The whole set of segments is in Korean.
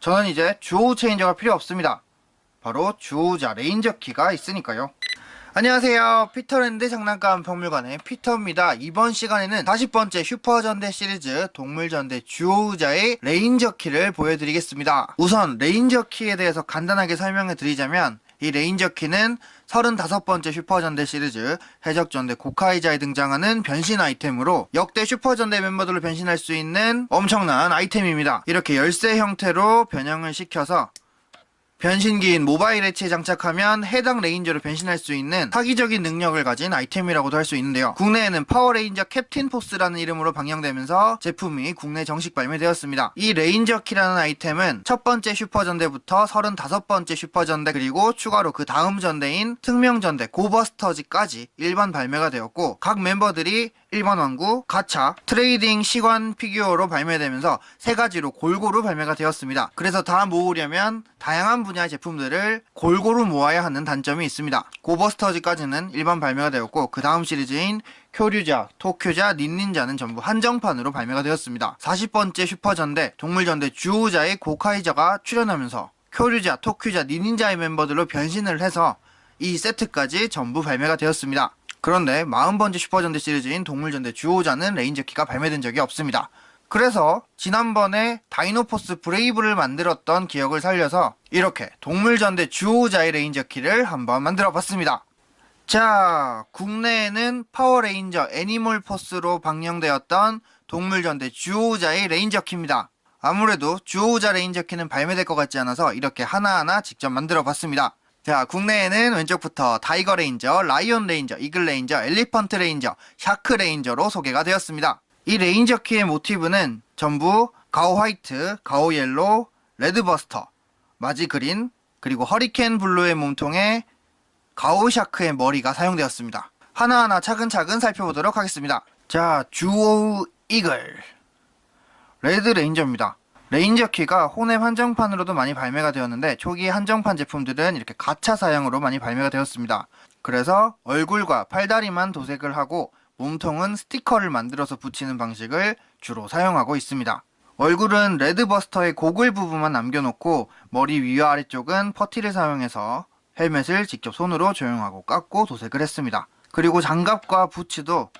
저는 이제 주호 체인저가 필요 없습니다. 바로 주호자 레인저 키가 있으니까요. 안녕하세요. 피터랜드 장난감 박물관의 피터입니다. 이번 시간에는 40번째 슈퍼전대 시리즈 동물전대 주호자의 레인저 키를 보여드리겠습니다. 우선 레인저 키에 대해서 간단하게 설명해 드리자면 이 레인저 키는 35번째 슈퍼전대 시리즈 해적전대 고카이자에 등장하는 변신 아이템으로 역대 슈퍼전대 멤버들로 변신할 수 있는 엄청난 아이템입니다. 이렇게 열쇠 형태로 변형을 시켜서 변신기인 모바일 엣지에 장착하면 해당 레인저로 변신할 수 있는 사기적인 능력을 가진 아이템이라고도 할 수 있는데요. 국내에는 파워레인저 캡틴 포스라는 이름으로 방영되면서 제품이 국내 정식 발매되었습니다. 이 레인저 키라는 아이템은 첫 번째 슈퍼전대부터 35번째 슈퍼전대 그리고 추가로 그 다음 전대인 특명전대 고버스터즈까지 일반 발매가 되었고 각 멤버들이 일반 왕구, 가차, 트레이딩 시관 피규어로 발매되면서 세 가지로 골고루 발매가 되었습니다. 그래서 다 모으려면 다양한 분야의 제품들을 골고루 모아야 하는 단점이 있습니다. 고버스터즈까지는 일반 발매가 되었고 그 다음 시리즈인 쿄류자, 토큐자, 닌닌자는 전부 한정판으로 발매가 되었습니다. 40번째 슈퍼전대, 동물전대 주호자의 고카이자가 출연하면서 쿄류자, 토큐자, 닌닌자의 멤버들로 변신을 해서 이 세트까지 전부 발매가 되었습니다. 그런데 40번째 슈퍼전대 시리즈인 동물전대 주호자는 레인저키가 발매된 적이 없습니다. 그래서 지난번에 다이노포스 브레이브를 만들었던 기억을 살려서 이렇게 동물전대 주호자의 레인저키를 한번 만들어 봤습니다. 자, 국내에는 파워레인저 애니멀 포스로 방영되었던 동물전대 주호자의 레인저키입니다. 아무래도 주호자 레인저키는 발매될 것 같지 않아서 이렇게 하나하나 직접 만들어 봤습니다. 자, 국내에는 왼쪽부터 타이거 레인저, 라이온 레인저, 이글 레인저, 엘리펀트 레인저, 샤크 레인저로 소개가 되었습니다. 이 레인저 키의 모티브는 전부 가오 화이트, 가오 옐로, 레드버스터, 마지 그린, 그리고 허리케인 블루의 몸통에 가오 샤크의 머리가 사용되었습니다. 하나하나 차근차근 살펴보도록 하겠습니다. 자, 주오 이글. 레드 레인저입니다. 레인저 키가 혼앱 한정판으로도 많이 발매가 되었는데 초기 한정판 제품들은 이렇게 가차 사양으로 많이 발매가 되었습니다. 그래서 얼굴과 팔다리만 도색을 하고 몸통은 스티커를 만들어서 붙이는 방식을 주로 사용하고 있습니다. 얼굴은 레드버스터의 고글 부분만 남겨놓고 머리 위와 아래쪽은 퍼티를 사용해서 헬멧을 직접 손으로 조용하고 깎고 도색을 했습니다. 그리고 장갑과 부츠도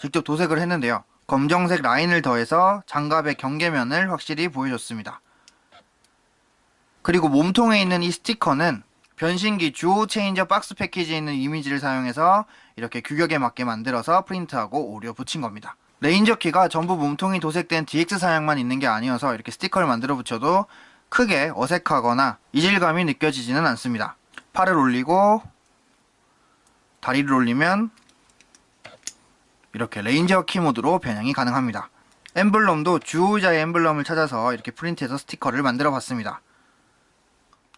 직접 도색을 했는데요. 검정색 라인을 더해서 장갑의 경계면을 확실히 보여줬습니다. 그리고 몸통에 있는 이 스티커는 변신기 주호 체인저 박스 패키지에 있는 이미지를 사용해서 이렇게 규격에 맞게 만들어서 프린트하고 오려 붙인 겁니다. 레인저 키가 전부 몸통이 도색된 DX 사양만 있는 게 아니어서 이렇게 스티커를 만들어 붙여도 크게 어색하거나 이질감이 느껴지지는 않습니다. 팔을 올리고 다리를 올리면 이렇게 레인저 키 모드로 변형이 가능합니다. 엠블럼도 주호자의 엠블럼을 찾아서 이렇게 프린트해서 스티커를 만들어 봤습니다.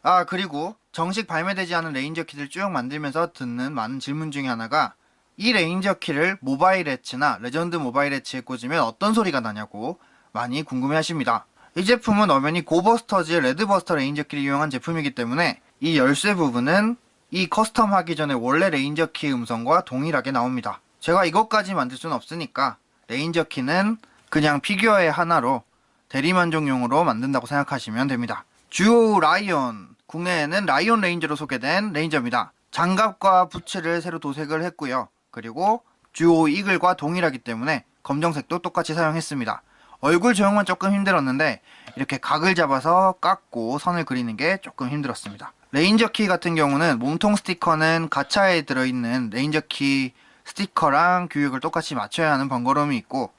아 그리고 정식 발매되지 않은 레인저 키를 쭉 만들면서 듣는 많은 질문 중에 하나가 이 레인저 키를 모바일 엣치나 레전드 모바일 엣치에 꽂으면 어떤 소리가 나냐고 많이 궁금해 하십니다. 이 제품은 엄연히 고버스터즈의 레드버스터 레인저 키를 이용한 제품이기 때문에 이 열쇠 부분은 이 커스텀 하기 전에 원래 레인저 키 음성과 동일하게 나옵니다. 제가 이것까지 만들 수는 없으니까 레인저 키는 그냥 피규어의 하나로 대리만족용으로 만든다고 생각하시면 됩니다. 주오 라이온 국내에는 라이온 레인저로 소개된 레인저입니다. 장갑과 부츠를 새로 도색을 했고요. 그리고 주오 이글과 동일하기 때문에 검정색도 똑같이 사용했습니다. 얼굴 조형만 조금 힘들었는데 이렇게 각을 잡아서 깎고 선을 그리는 게 조금 힘들었습니다. 레인저 키 같은 경우는 몸통 스티커는 가차에 들어있는 레인저 키 스티커랑 규격을 똑같이 맞춰야 하는 번거로움이 있고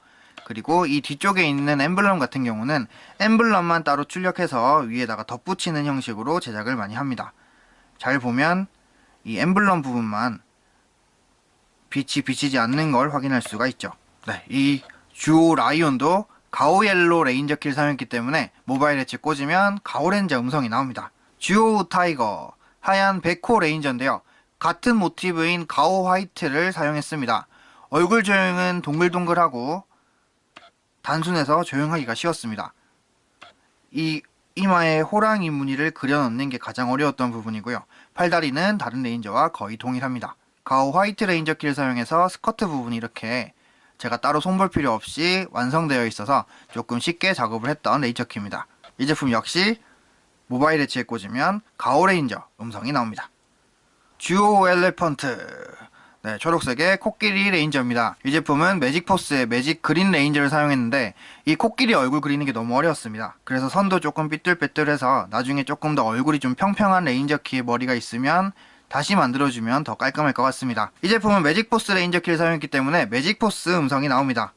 그리고 이 뒤쪽에 있는 엠블럼 같은 경우는 엠블럼만 따로 출력해서 위에다가 덧붙이는 형식으로 제작을 많이 합니다. 잘 보면 이 엠블럼 부분만 빛이 비치지 않는 걸 확인할 수가 있죠. 네, 이 주오 라이온도 가오옐로 레인저 키를 사용했기 때문에 모바일 엣지 꽂으면 가오렌저 음성이 나옵니다. 주오 타이거 하얀 백호 레인저인데요. 같은 모티브인 가오 화이트를 사용했습니다. 얼굴 조형은 동글동글하고 단순해서 조용하기가 쉬웠습니다. 이 이마에 호랑이 무늬를 그려넣는 게 가장 어려웠던 부분이고요. 팔다리는 다른 레인저와 거의 동일합니다. 가오 화이트 레인저 키를 사용해서 스커트 부분이 이렇게 제가 따로 손볼 필요 없이 완성되어 있어서 조금 쉽게 작업을 했던 레이저 키입니다. 이 제품 역시 모바일 엣지에 꽂으면 가오 레인저 음성이 나옵니다. 듀오 엘레펀트 네, 초록색의 코끼리 레인저입니다. 이 제품은 매직포스의 매직 그린 레인저를 사용했는데 이 코끼리 얼굴 그리는 게 너무 어려웠습니다. 그래서 선도 조금 삐뚤빼뚤해서 나중에 조금 더 얼굴이 좀 평평한 레인저 키의 머리가 있으면 다시 만들어주면 더 깔끔할 것 같습니다. 이 제품은 매직포스 레인저 키를 사용했기 때문에 매직포스 음성이 나옵니다.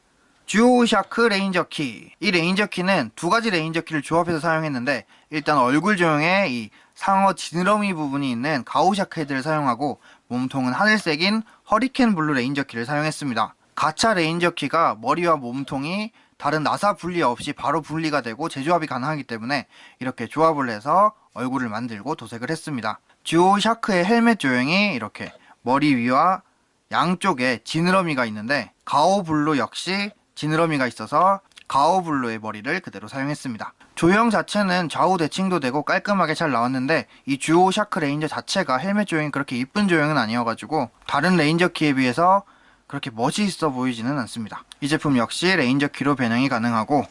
듀오 샤크 레인저 키. 이 레인저 키는 두 가지 레인저 키를 조합해서 사용했는데 일단 얼굴 조형에 이 상어 지느러미 부분이 있는 가오샤크 헤드를 사용하고 몸통은 하늘색인 허리케인 블루 레인저 키를 사용했습니다. 가차 레인저 키가 머리와 몸통이 다른 나사 분리 없이 바로 분리가 되고 재조합이 가능하기 때문에 이렇게 조합을 해서 얼굴을 만들고 도색을 했습니다. 듀오 샤크의 헬멧 조형이 이렇게 머리 위와 양쪽에 지느러미가 있는데 가오 블루 역시 지느러미가 있어서 가오블루의 머리를 그대로 사용했습니다. 조형 자체는 좌우 대칭도 되고 깔끔하게 잘 나왔는데 이 듀오 샤크 레인저 자체가 헬멧 조형이 그렇게 이쁜 조형은 아니어가지고 다른 레인저 키에 비해서 그렇게 멋이 있어 보이지는 않습니다. 이 제품 역시 레인저 키로 변형이 가능하고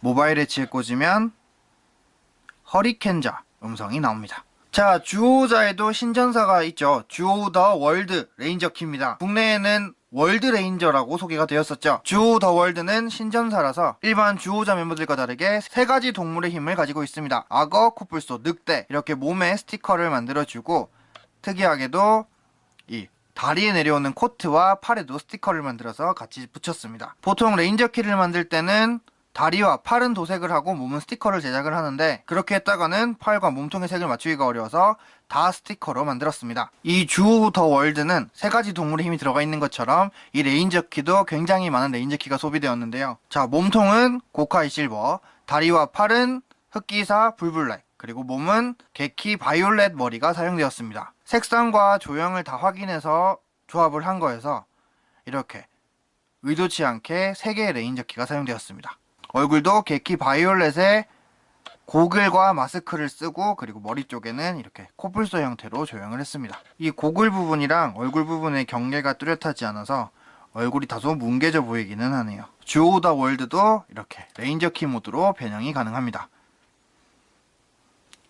모바일 엣지에 꽂으면 허리켄자 음성이 나옵니다. 자, 주호자에도 신전사가 있죠. 주호 더 월드 레인저 키입니다. 국내에는 월드 레인저라고 소개가 되었었죠. 주호 더 월드는 신전사라서 일반 주호자 멤버들과 다르게 세 가지 동물의 힘을 가지고 있습니다. 악어, 코뿔소, 늑대 이렇게 몸에 스티커를 만들어주고 특이하게도 이 다리에 내려오는 코트와 팔에도 스티커를 만들어서 같이 붙였습니다. 보통 레인저 키를 만들 때는 다리와 팔은 도색을 하고 몸은 스티커를 제작을 하는데 그렇게 했다가는 팔과 몸통의 색을 맞추기가 어려워서 다 스티커로 만들었습니다. 이 주호 더 월드는 세 가지 동물의 힘이 들어가 있는 것처럼 이 레인저 키도 굉장히 많은 레인저 키가 소비되었는데요. 자, 몸통은 고카이 실버, 다리와 팔은 흑기사 불블랙, 그리고 몸은 개키 바이올렛 머리가 사용되었습니다. 색상과 조형을 다 확인해서 조합을 한 거여서 이렇게 의도치 않게 3개의 레인저 키가 사용되었습니다. 얼굴도 개키 바이올렛의 고글과 마스크를 쓰고 그리고 머리 쪽에는 이렇게 코뿔소 형태로 조형을 했습니다. 이 고글 부분이랑 얼굴 부분의 경계가 뚜렷하지 않아서 얼굴이 다소 뭉개져 보이기는 하네요. 주오더 월드도 이렇게 레인저 키 모드로 변형이 가능합니다.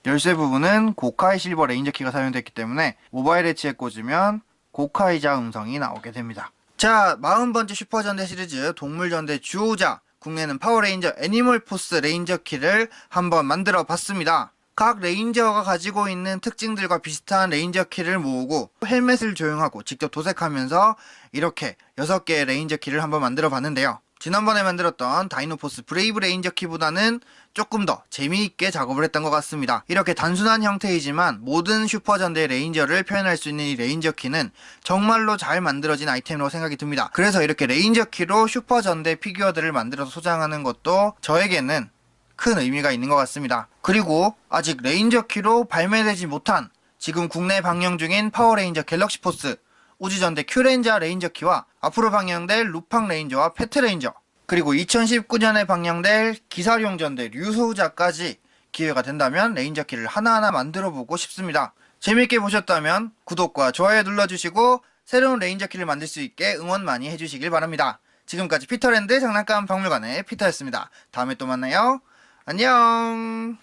열쇠 부분은 고카이 실버 레인저 키가 사용됐기 때문에 모바일 엣지에 꽂으면 고카이자 음성이 나오게 됩니다. 자, 40번째 슈퍼전대 시리즈 동물전대 주호자 국내는 파워레인저 애니멀 포스 레인저 키를 한번 만들어 봤습니다. 각 레인저가 가지고 있는 특징들과 비슷한 레인저 키를 모으고 헬멧을 조용하고 직접 도색하면서 이렇게 6개의 레인저 키를 한번 만들어 봤는데요. 지난번에 만들었던 다이노포스 브레이브 레인저 키보다는 조금 더 재미있게 작업을 했던 것 같습니다. 이렇게 단순한 형태이지만 모든 슈퍼전대 레인저를 표현할 수 있는 이 레인저 키는 정말로 잘 만들어진 아이템이라고 생각이 듭니다. 그래서 이렇게 레인저 키로 슈퍼전대 피규어들을 만들어서 소장하는 것도 저에게는 큰 의미가 있는 것 같습니다. 그리고 아직 레인저 키로 발매되지 못한 지금 국내 방영 중인 파워레인저 갤럭시 포스 우주전대 큐레인저 레인저 키와 앞으로 방영될 루팡 레인저와 페트 레인저 그리고 2019년에 방영될 기사룡전대 류소자까지 기회가 된다면 레인저 키를 하나하나 만들어 보고 싶습니다. 재밌게 보셨다면 구독과 좋아요 눌러주시고 새로운 레인저 키를 만들 수 있게 응원 많이 해주시길 바랍니다. 지금까지 피터랜드 장난감 박물관의 피터였습니다. 다음에 또 만나요. 안녕.